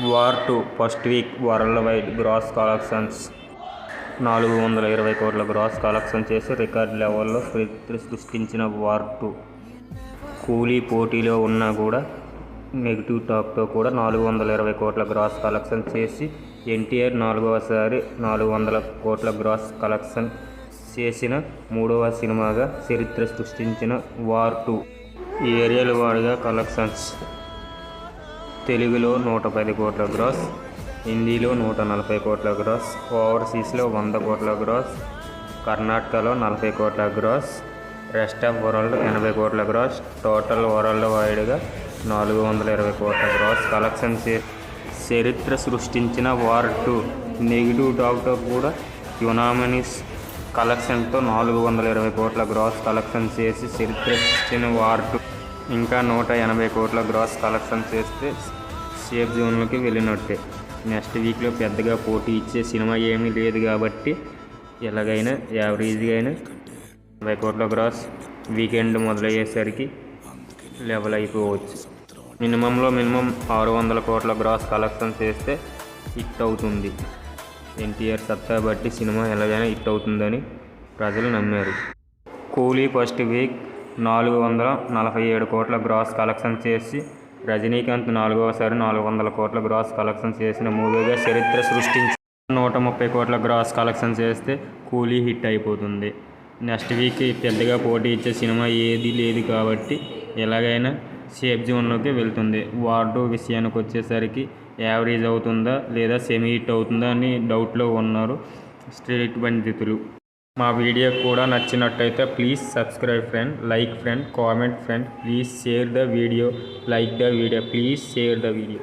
War two first week worldwide gross collections. నాలుగు వందల ఇరవై కోట్ల గ్రాస్ కలెక్షన్ చేసి రికార్డ్ లెవెల్లో చరిత్ర సృష్టించిన వార్ టూ. కూలీ పోటీలో ఉన్నా కూడా నెగిటివ్ టాక్తో కూడా నాలుగు వందల ఇరవై కోట్ల గ్రాస్ కలెక్షన్ చేసి ఎన్టీఆర్ నాలుగవసారి నాలుగు వందల కోట్ల గ్రాస్ కలెక్షన్ చేసిన మూడవ సినిమాగా చరిత్ర సృష్టించిన వార్ టూ. ఈ ఏరియాల వారిగా కలెక్షన్స్. తెలుగులో నూట పది కోట్ల గ్రాస్ హిందీలో నూట నలభై కోట్ల గ్రాస్ ఓవర్సీస్లో వంద కోట్ల గ్రాస్ కర్ణాటకలో నలభై కోట్ల గ్రాస్ రెస్ట్ ఆఫ్ వరల్డ్ ఎనభై కోట్ల గ్రాస్ టోటల్ వరల్డ్ వైడ్గా నాలుగు వందల ఇరవై కోట్ల గ్రాస్ కలెక్షన్ చే- చరిత్ర సృష్టించిన వార్ టూ. నెగిటివ్ టాక్తో కూడా యునామనీస్ కలెక్షన్తో నాలుగు వందల ఇరవై కోట్ల గ్రాస్ కలెక్షన్ చేసి చరిత్ర సృష్టించిన వార్ టూ. ఇంకా నూట ఎనభై కోట్ల గ్రాస్ కలెక్షన్ చేస్తే సేఫ్ జోన్లోకి వెళ్ళినట్టే. నెక్స్ట్ వీక్లో పెద్దగా పోటీ ఇచ్చే సినిమా ఏమీ లేదు కాబట్టి ఎలాగైనా యావరేజ్గా అయినా ఎనభై కోట్ల గ్రాస్ వీకెండ్ మొదలయ్యేసరికి లెవెల్ అయిపోవచ్చు. మినిమంలో మినిమం ఆరు వందల కోట్ల గ్రాస్ కలెక్షన్ చేస్తే హిట్ అవుతుంది. ఎన్టీఆర్ సత్తా బట్టి సినిమా ఎలాగైనా హిట్ అవుతుందని ప్రజలు నమ్మారు. కూలీ ఫస్ట్ వీక్ నాలుగు వందల నలభై ఏడు కోట్ల గ్రాస్ కలెక్షన్ చేసి రజనీకాంత్ నాలుగవసారి నాలుగు వందల కోట్ల గ్రాస్ కలెక్షన్ చేసిన మూవీగా చరిత్ర సృష్టించి నూట ముప్పై కోట్ల గ్రాస్ కలెక్షన్ చేస్తే కూలీ హిట్ అయిపోతుంది. నెక్స్ట్ వీక్ పెద్దగా పోటీ ఇచ్చే సినిమా ఏది లేదు కాబట్టి ఎలాగైనా సేఫ్ జోన్లోకి వెళ్తుంది. వార్డు విషయానికి వచ్చేసరికి యావరేజ్ అవుతుందా లేదా సెమీ హిట్ అవుతుందా అని డౌట్లో ఉన్నారు స్ట్రీట్ పండితులు. మా వీడియో కూడా నచ్చినట్టయితే please subscribe friend like friend comment friend please share the video like the video please share the video.